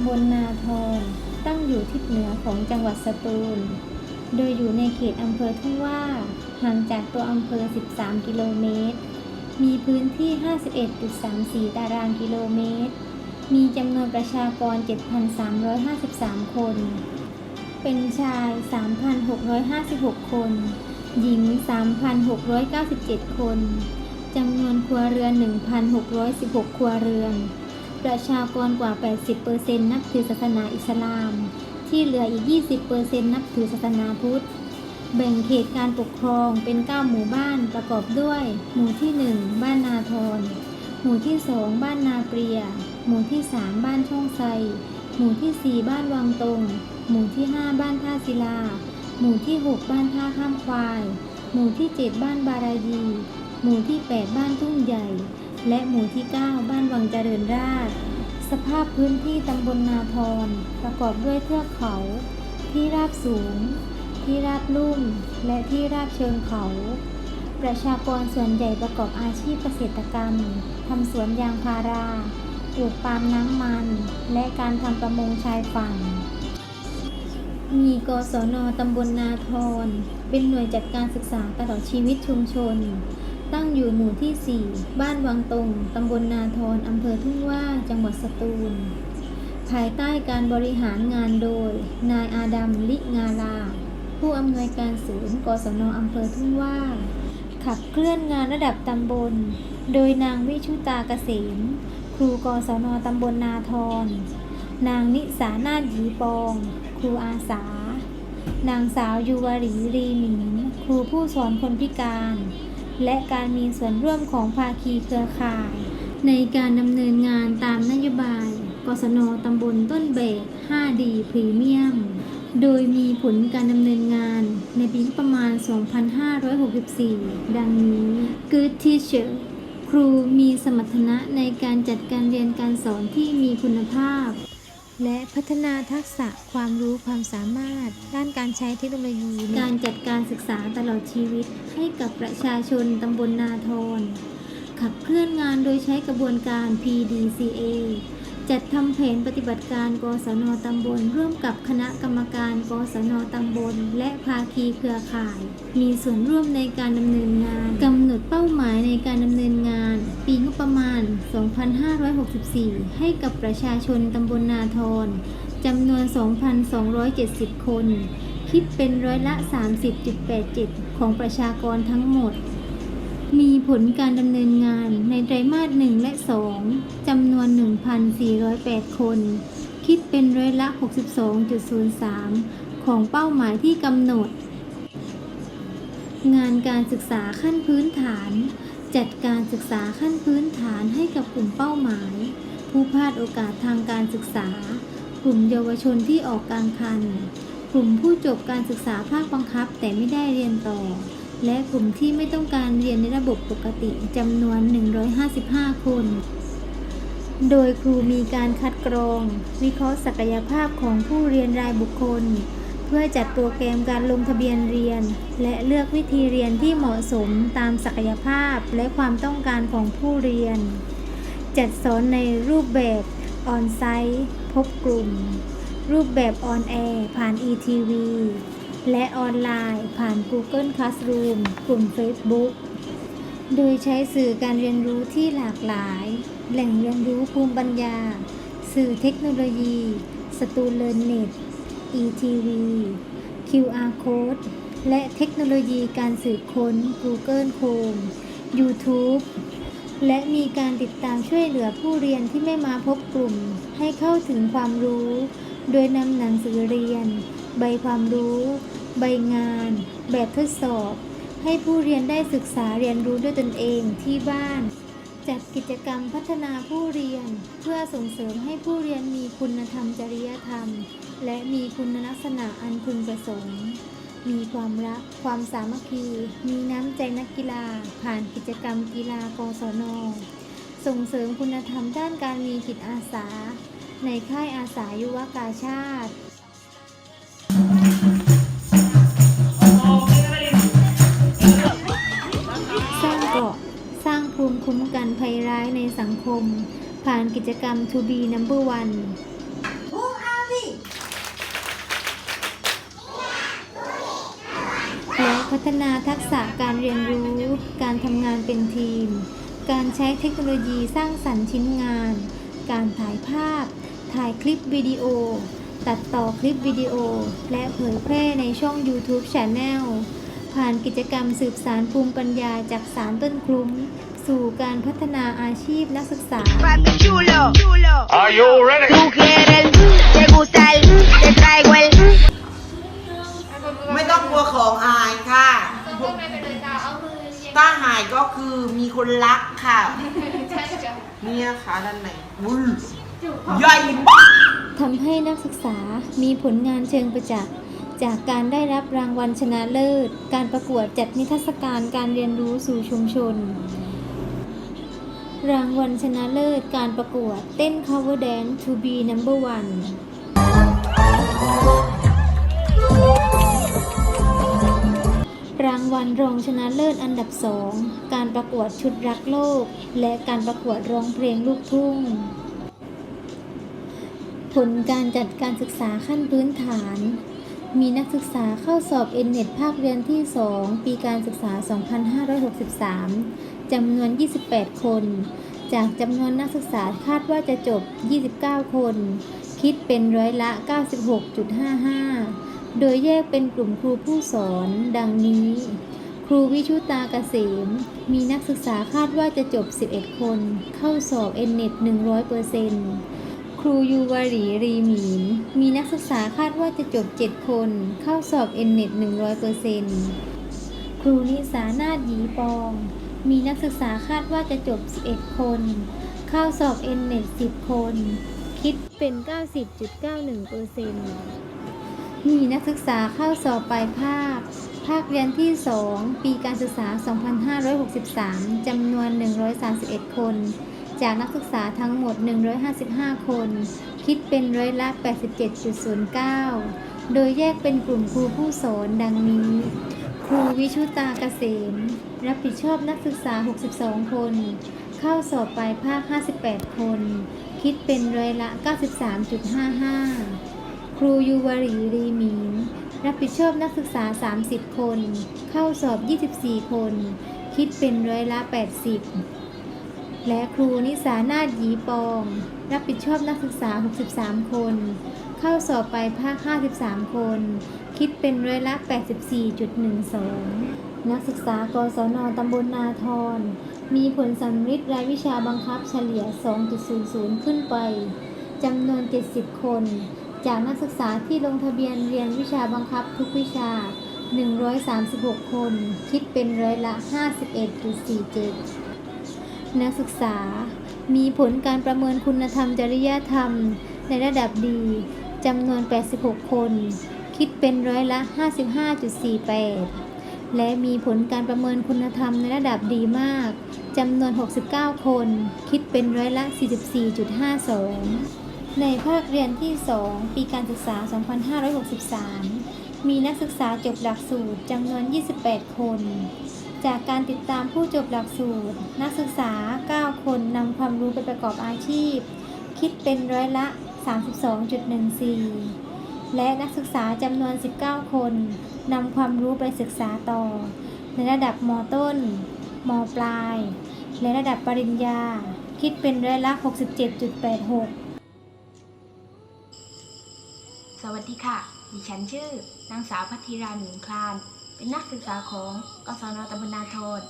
ำบลนาทองตั้งอยู่ทิศเหนือของจังหวัดสตูล โดยอยู่ในเขตอำเภอทุ่งว่าห่างจากตัวอำเภอ 13 กิโลเมตร มีพื้นที่ 51.34 ตารางกิโลเมตร มีจำนวนประชากร 7,353 คน เป็นชาย 3,656 คน หญิง 3,697 คน จำนวนครัวเรือน 1,616 ครัวเรือน ประชากรกว่า 80%นับถือศาสนาอิสลาม ที่เหลืออีก 20%นับถือศาสนาพุทธ แบ่งเขตการปกครองเป็น 9 หมู่บ้านประกอบด้วย หมู่ที่ 1 บ้านนาทร หมู่ที่ 2 บ้านนาเปรีย หมู่ที่ 3 บ้านช่องไซ หมู่ที่ 4 บ้านวังตรงหมู่ที่ 5 บ้านท่าศิลา หมู่ที่ 6 บ้านท่าข้ามควาย หมู่ที่ 7 บ้านบาราดี หมู่ที่ 8 บ้านทุ่งใหญ่ และหมู่ที่ 9 บ้านวังเจริญราษฎร์สภาพพื้นที่ตำบลนาทรประกอบด้วยเทือกเขา ที่ราบสูง ที่ราบลุ่ม และที่ราบเชิงเขา ประชากรส่วนใหญ่ประกอบอาชีพเกษตรกรรมทำสวนยางพาราปลูกปาล์มน้ำมัน และการทำประมงชายฝั่ง มีกศนตำบลนาทรเป็นหน่วยจัดการศึกษาตลอดชีวิตชุมชน ตั้งอยู่หมู่ที่ 4 บ้านวังตรงตำบลนาทรอำเภอทุ่งว่าจังหวัดสตูล ภายใต้การบริหารงานโดย นายอาดัมลิงาลา ผู้อำนวยการศูนย์กศนอำเภอทุ่งว่า ขับเคลื่อนงานระดับตำบล โดยนางวิชุตาเกษม ครูกศนตำบลนาทร นางนิสานาถหยีปอง ครูอาสา นางสาวยูวารีรีหมินครูผู้สอนคนพิการ และการมีส่วนร่วมของภาคีเครือข่าย ในการดำเนินงานตามนโยบายกศนตำบลต้นเบก 5D พรีเมียม โดยมีผลการดำเนินงานในปีประมาณ 2564 ดังนี้ Good Teacher ครูมีสมรรถนะในการจัดการเรียนการสอนที่มีคุณภาพ และพัฒนาทักษะความรู้ความสามารถ ด้านการใช้เทคโนโลยี การจัดการศึกษาตลอดชีวิต ให้กับประชาชนตำบลนาทรขับเคลื่อนงานโดยใช้กระบวนการ PDCA จัดทำแผนปฏิบัติการกศนตำบล ร่วมกับคณะกรรมการกศนตำบล และภาคีเครือข่าย มีส่วนร่วมในการดำเนินงานกำหนดเป้าหมายในการดำเนินงาน ปีงบประมาณ 2564 ให้กับประชาชนตำบลนาทรจำนวน 2,270 คน คิดเป็นร้อยละ 30.87 ของประชากรทั้งหมด มีผลการดำเนินงานในไตรมาส 1 และ 2 จำนวน 1,408 คน คิดเป็นร้อยละ 62.03 ของเป้าหมายที่กำหนด งานการศึกษาขั้นพื้นฐาน จัดการศึกษาขั้นพื้นฐานให้กับกลุ่มเป้าหมาย ผู้พลาดโอกาสทางการศึกษา กลุ่มเยาวชนที่ออกกลางคัน กลุ่มผู้จบการศึกษาภาคบังคับแต่ไม่ได้เรียนต่อ และกลุ่มที่ไม่ต้องการเรียนในระบบปกติจำนวน 155 คน โดยครูมีการคัดกรอง วิเคราะห์ศักยภาพของผู้เรียนรายบุคคล เพื่อจัดโปรแกรมการลงทะเบียนเรียน และเลือกวิธีเรียนที่เหมาะสมตามศักยภาพและความต้องการของผู้เรียน จัดสอนในรูปแบบออนไซต์ พบกลุ่ม รูปแบบออนแอร์ผ่าน ETV และออนไลน์ ผ่าน Google Classroom กลุ่ม Facebook โดยใช้สื่อการเรียนรู้ที่หลากหลาย แหล่งเรียนรู้ภูมิปัญญา สื่อเทคโนโลยีสตูเล r n เน็ต ETV QR Code และเทคโนโลยีการสืบค้น Google Chrome YouTube และมีการติดตามช่วยเหลือผู้เรียนที่ไม่มาพบกลุ่ม ให้เข้าถึงความรู้ โดยนำหนังสือเรียน ใบความรู้ ใบงาน แบบทดสอบ ให้ผู้เรียนได้ศึกษาเรียนรู้ด้วยตนเองที่บ้าน จัดกิจกรรมพัฒนาผู้เรียน เพื่อส่งเสริมให้ผู้เรียนมีคุณธรรมจริยธรรม และมีคุณลักษณะอันพึงประสงค์ มีความรัก ความสามัคคี มีน้ำใจนักกีฬา ผ่านกิจกรรมกีฬากศนส่งเสริมคุณธรรมด้านการมีจิตอาสา ในค่ายอาสายุวกาชาติ สร้างเกาะสร้างภูมิคุ้มกันภัยร้ายในสังคม ผ่านกิจกรรม To Be Number One และพัฒนาทักษะการเรียนรู้ การทำงานเป็นทีม การใช้เทคโนโลยีสร้างสรรค์ชิ้นงาน การถ่ายภาพ ถ่ายคลิปวิดีโอ ตัดต่อคลิปวิดีโอ และเผยแพร่ในช่อง YouTube Channel ผ่านกิจกรรมสืบสารภูมิปัญญาจากสารต้นคลุ้ม สู่การพัฒนาอาชีพนักศึกษา Papi chulo, chulo. Are you ready? Tú quieres, te gusta el, te traigo el. ไม่ต้องกลัวของหายค่ะ ถ้าหายก็คือมีคนรักค่ะ เนี่ยค่ะด้านไหนวุ้ยใหญ่มาก ทำให้นักศึกษามีผลงานเชิงประจักษ์จากการได้รับรางวัลชนะเลิศ การประกวดจัดนิทรรศการการเรียนรู้สู่ชุมชน รางวัลชนะเลิศ การประกวดเต้น cover dance to be number one รางวัลรองชนะเลิศอันดับสอง การประกวดชุดรักโลก และการประกวดร้องเพลงลูกทุ่ง ผลการจัดการศึกษาขั้นพื้นฐาน มีนักศึกษาเข้าสอบ n ็ t ภาคเรียนที่ 2 ปีการศึกษา 2563 จำนวน 28 คน จากจำนวนนักศึกษาคาดว่าจะจบ 29 คน คิดเป็นร้อยละ 96.55 โดยแยกเป็นกลุ่มครูผู้สอน ดังนี้ ครูวิชุตาเกษม มีนักศึกษาคาดว่าจะจบ 11 คน เข้าสอบ n ็ t 100% ครูยูวารีรีหมีน มีนักศึกษาคาดว่าจะจบ 7 คน เข้าสอบ n ็ t 100%ครูนิสานาถหยีปอง มีนักศึกษาคาดว่าจะจบ 11 คน เข้าสอบ n ็ t 10 คน คิดเป็น 90.91%มีนักศึกษาเข้าสอบปลายภาค ภาคเรียนที่ 2 ปีการศึกษา 2563 จำนวน 131 คน จากนักศึกษาทั้งหมด 155 คน คิดเป็นร้อยละ 87.09 โดยแยกเป็นกลุ่มครูผู้สอนดังนี้ ครูวิชุตาเกษม รับผิดชอบนักศึกษา 62 คน เข้าสอบปลายภาค 58 คน คิดเป็นร้อยละ 93.55 ครูยูวารีรีมีนรับผิดชอบนักศึกษา 30 คน เข้าสอบ 24 คน คิดเป็นร้อยละ 80 และครูนิสานาถหยีปอง รับผิดชอบนักศึกษา 63 คน เข้าสอบไปภาค 53 คน คิดเป็นร้อยละ 84.12 นักศึกษากศนตำบลนาทร มีผลสำริดรายวิชาบังคับเฉลี่ย 2.00 ขึ้นไป จำนวน 70 คน จากนักศึกษาที่ลงทะเบียนเรียนวิชาบังคับทุกวิชา 136 คน คิดเป็นร้อยละ 51.47 นักศึกษา มีผลการประเมินคุณธรรมจริยธรรม ในระดับดีจำนวน 86 คน คิดเป็นร้อยละ 55.48 และมีผลการประเมินคุณธรรมในระดับดีมาก จำนวน 69 คน คิดเป็นร้อยละ 44.52 ในภาคเรียนที่ 2 ปีการศึกษา 2563 มีนักศึกษาจบหลักสูตรจำนวน 28 คน จากการติดตามผู้จบหลักสูตร นักศึกษา 9 คนนำความรู้ไปประกอบอาชีพ คิดเป็นร้อยละ 32.14 และนักศึกษาจำนวน 19 คนนำความรู้ไปศึกษาต่อ ในระดับมต้น มปลาย และระดับปริญญา คิดเป็นร้อยละ 67.86สวัสดีค่ะ ดิฉันชื่อนางสาวพัทธิราหนุนคลาน เป็นนักศึกษาของกศนตำบลนาทน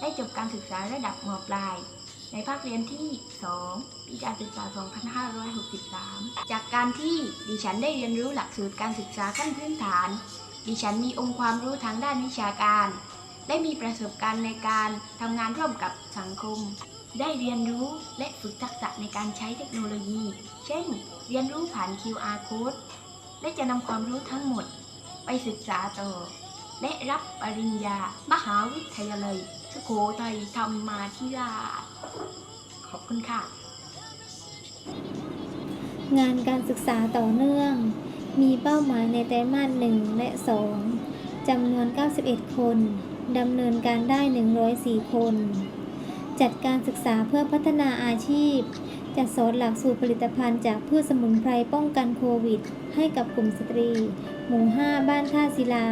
ได้จบการศึกษาระดับมปลาย ในภาคเรียนที่ 2 ปีการศึกษา 2563 จากการที่ดิฉันได้เรียนรู้หลักสูตรการศึกษาขั้นพื้นฐาน ดิฉันมีองค์ความรู้ทางด้านวิชาการ ได้มีประสบการณ์ในการทำงานร่วมกับสังคม ได้เรียนรู้และฝึกทักษะในการใช้เทคโนโลยี เช่น เรียนรู้ผ่าน QR code และจะนำความรู้ทั้งหมด ไปศึกษาต่อ และรับปริญญา มหาวิทยาลัยสุโขทัยธรรมาธิราช ขอบคุณค่ะ งานการศึกษาต่อเนื่อง มีเป้าหมายในไตรมาส1และ2จำนวน 91 คน ดำเนินการได้ 104 คน จัดการศึกษาเพื่อพัฒนาอาชีพ จัดสอนหลักสูตรผลิตภัณฑ์จากพืชสมุนไพรป้องกันโควิด ให้กับกลุ่มสตรี หมู่ 5 บ้านท่าศิลา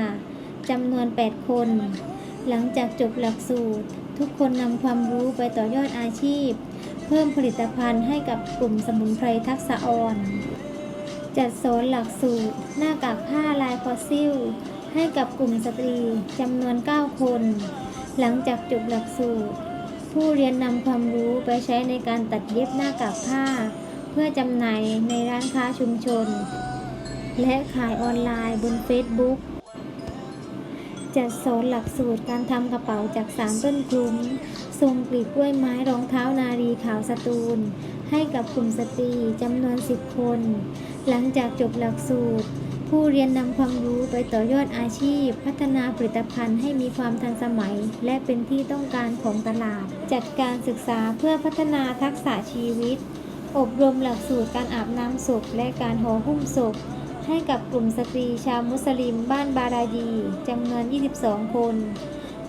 จำนวน 8 คน หลังจากจบหลักสูตร ทุกคนนำความรู้ไปต่อยอดอาชีพ เพิ่มผลิตภัณฑ์ให้กับกลุ่มสมุนไพรทักษะอ่อน จัดสอนหลักสูตร หน้ากากผ้าลายฟอสซิล ให้กับกลุ่มสตรีจำนวน 9 คน หลังจากจบหลักสูตร ผู้เรียนนำความรู้ไปใช้ในการตัดเย็บหน้ากากผ้า เพื่อจำหน่ายในร้านค้าชุมชน และขายออนไลน์บน Facebook จัดสอนหลักสูตรการทำกระเป๋าจากสามต้นคลุมทรงกลีบกล้วยไม้รองเท้านารีขาวสตูล ให้กับกลุ่มสตรีจำนวน 10 คน หลังจากจบหลักสูตร ผู้เรียนนำความรู้ไปต่อยอดอาชีพ พัฒนาผลิตภัณฑ์ให้มีความทันสมัย และเป็นที่ต้องการของตลาด จัดการศึกษาเพื่อพัฒนาทักษะชีวิต อบรมหลักสูตรการอาบน้ำศพและการห่อหุ้มศพ ให้กับกลุ่มสตรีชาวมุสลิมบ้านบาราดีจำนวน 22 คน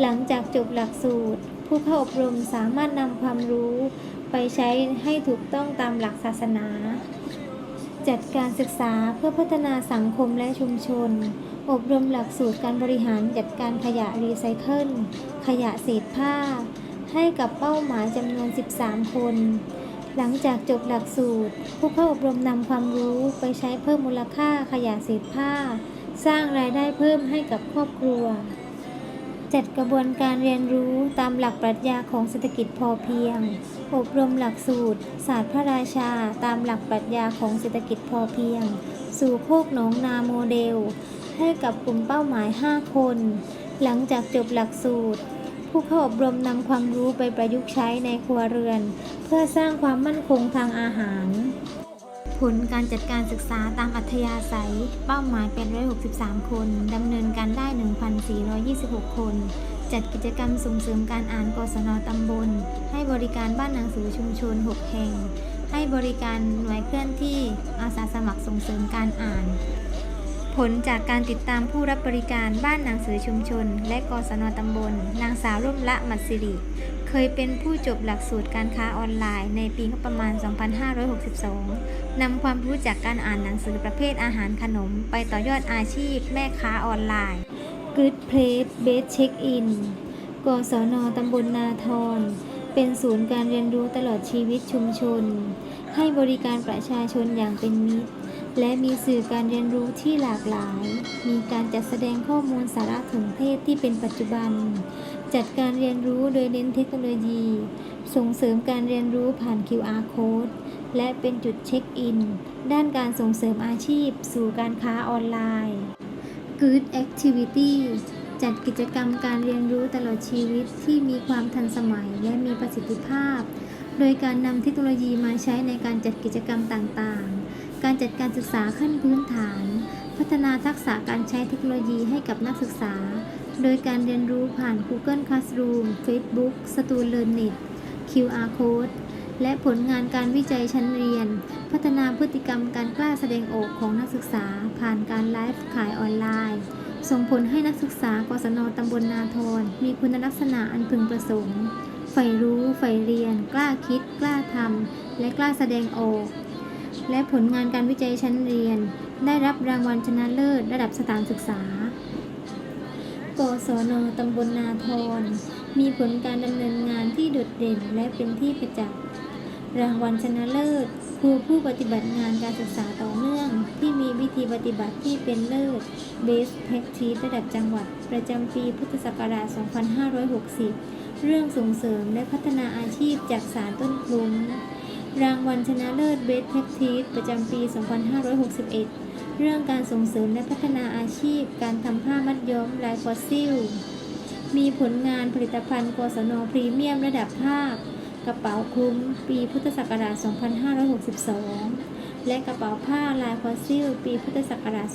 หลังจากจบหลักสูตร ผู้เข้าอบรมสามารถนำความรู้ไปใช้ให้ถูกต้องตามหลักศาสนา จัดการศึกษาเพื่อพัฒนาสังคมและชุมชน อบรมหลักสูตรการบริหารจัดการขยะรีไซเคิล ขยะเศษผ้า ให้กับเป้าหมายจำนวน 13 คน หลังจากจบหลักสูตร ผู้เข้าอบรมนำความรู้ไปใช้เพิ่มมูลค่าขยะเศษผ้า สร้างรายได้เพิ่มให้กับครอบครัว จัดกระบวนการเรียนรู้ตามหลักปรัชญาของเศรษฐกิจพอเพียง อบรมหลักสูตร ศาสตร์พระราชา ตามหลักปรัชญาของเศรษฐกิจพอเพียง สู่โคกหนองนาโมเดล ให้กับกลุ่มเป้าหมาย 5 คน หลังจากจบหลักสูตร ผู้เข้าอบรมนำความรู้ไปประยุกต์ใช้ในครัวเรือน เพื่อสร้างความมั่นคงทางอาหาร ผลการจัดการศึกษาตามอัธยาศัย เป้าหมาย863 คนดำเนินการได้ 1,426 คน จัดกิจกรรมส่งเสริมการอ่านกศนตำบล ให้บริการบ้านหนังสือชุมชน 6 แห่ง ให้บริการหน่วยเคลื่อนที่อาสาสมัครส่งเสริมการอ่าน ผลจากการติดตามผู้รับบริการบ้านหนังสือชุมชน และกศนตำบล นางสาวร่มละมัดสิริ เคยเป็นผู้จบหลักสูตรการค้าออนไลน์ในปีงบประมาณ 2562 นำความรู้จากการอ่านหนังสือประเภทอาหารขนม ไปต่อยอดอาชีพแม่ค้าออนไลน์ Good Place Best Check In กศนตำบลนาทร เป็นศูนย์การเรียนรู้ตลอดชีวิตชุมชน ให้บริการประชาชนอย่างเป็นมิตร และมีสื่อการเรียนรู้ที่หลากหลาย มีการจัดแสดงข้อมูลสารสนเทศที่เป็นปัจจุบัน จัดการเรียนรู้โดยเน้นเทคโนโลยี ส่งเสริมการเรียนรู้ผ่าน QR code และเป็นจุดเช็คอิน ด้านการส่งเสริมอาชีพ สู่การค้าออนไลน์ Good Activity จัดกิจกรรมการเรียนรู้ตลอดชีวิตที่มีความทันสมัยและมีประสิทธิภาพ โดยการนำเทคโนโลยีมาใช้ในการจัดกิจกรรมต่างๆ การจัดการศึกษาขั้นพื้นฐาน พัฒนาทักษะการใช้เทคโนโลยีให้กับนักศึกษา โดยการเรียนรู้ผ่าน Google Classroom Facebook Student Learning QR Code และผลงานการวิจัยชั้นเรียน พัฒนาพฤติกรรมการกล้าแสดงออกของนักศึกษา ผ่านการไลฟ์ขายออนไลน์ ส่งผลให้นักศึกษากศนตำบลนาทรมีคุณลักษณะอันพึงประสงค์ใฝ่รู้ใฝ่เรียน กล้าคิด กล้าทำและกล้าแสดงออก และผลงานการวิจัยชั้นเรียน ได้รับรางวัลชนะเลิศ ระดับสถานศึกษากศนตำบลนาทร มีผลการดำเนินงานที่โดดเด่นและเป็นที่ประจักษ์รางวัลชนะเลิศครูผู้ปฏิบัติงานการศึกษาต่อเนื่อง ที่มีวิธีปฏิบัติที่เป็นเลิศ Best Practice ระดับจังหวัด ประจำปีพุทธศักราช 2560 เรื่องส่งเสริมและพัฒนาอาชีพจากสารต้นคลุม รางวัลชนะเลิศ Best Practice ประจำปี 2561 เรื่องการส่งเสริมและพัฒนาอาชีพ การทำผ้ามัดย้อมลายฟอสซิล มีผลงานผลิตภัณฑ์กศนพรีเมียมระดับภาค กระเป๋าคลุมปีพุทธศักราช 2562 และกระเป๋าผ้าลายฟอสซิล ปีพุทธศักราช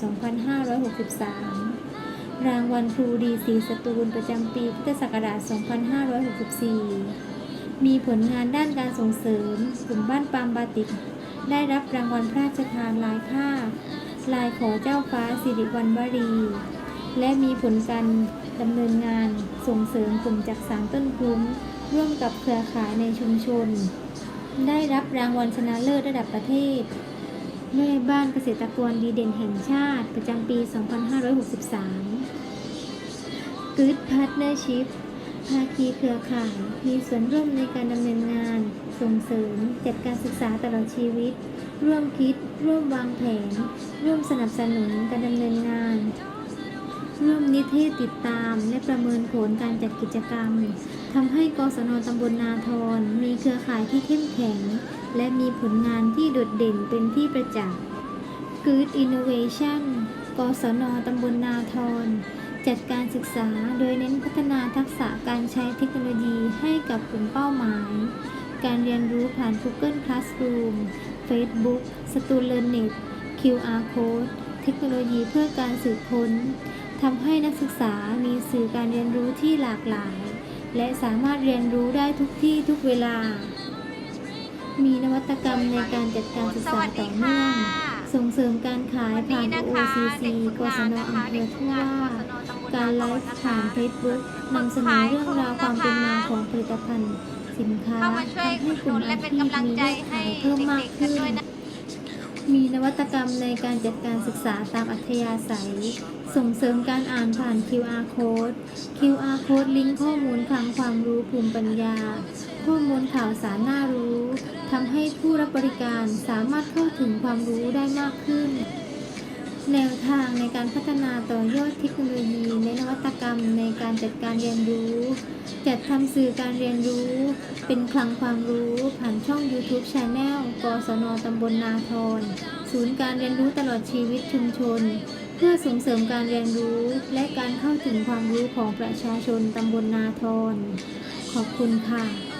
2563 รางวัลครูดีสีสตูลประจำปีพุทธศักราช 2564 มีผลงานด้านการส่งเสริมกลุ่มบ้านปามบาติก ได้รับรางวัลพระราชทานลายผ้า ลายขอเจ้าฟ้าสิริวัณวรี และมีผลการดำเนินงานส่งเสริมกลุ่มจักสานต้นคุ้ม ร่วมกับเครือข่ายในชุมชน ได้รับรางวัลชนะเลิศระดับประเทศแม่บ้านเกษตรกรดีเด่นแห่งชาติ ประจำปี 2563 Good Partnership ภาคีเครือข่าย มีส่วนร่วมในการดำเนินงาน ส่งเสริมจัดการศึกษาตลอดชีวิต ร่วมคิด ร่วมวางแผน ร่วมสนับสนุนการดำเนินงาน ร่วมนิเทศติดตามและประเมินผลการจัดกิจกรรมทำให้กศนตำบลนาทรมีเครือข่ายที่เข้มแข็ง และมีผลงานที่โดดเด่นเป็นที่ประจักษ์ Good Innovation กศนตำบลนาทร จัดการศึกษาโดยเน้นพัฒนาทักษะการใช้เทคโนโลยีให้กับกลุ่มเป้าหมาย การเรียนรู้ผ่าน Google Classroom Facebook StudentNet QR Code เทคโนโลยีเพื่อการสืบค้นทำให้นักศึกษามีสื่อการเรียนรู้ที่หลากหลาย และสามารถเรียนรู้ได้ทุกที่ทุกเวลา มีนวัตกรรมในการจัดการศึกษาต่อเนื่องส่งเสริมการขายผ่าน OCC กศนอำเภอทุ่งว่า การไลฟ์ผ่าน Facebook นำเสนอเรื่องราวความเป็นมาของผลิตภัณฑ์ สินค้าทำให้กลุ่มอุดหนุนและอาเป็นชีพกำลังมีใจยอดให้ขายเพิ่มมากขึ้น มีนวัตกรรมในการจัดการศึกษาตามอัธยาศัย ส่งเสริมการอ่านผ่าน QR code QR code ลิงก์ข้อมูลคลังความรู้ภูมิปัญญา ข้อมูลข่าวสารน่ารู้ทำให้ผู้รับบริการสามารถเข้าถึงความรู้ได้มากขึ้น แนวทางในการพัฒนาต่อยอดเทคโนโลยีและนวัตกรรม ในการจัดการเรียนรู้ จัดทำสื่อการเรียนรู้ เป็นคลังความรู้ ผ่านช่อง YouTube Channel กศนตำบลนาทรศูนย์การเรียนรู้ตลอดชีวิตชุมชน เพื่อส่งเสริมการเรียนรู้ และการเข้าถึงความรู้ของประชาชนตำบลนาทรขอบคุณค่ะ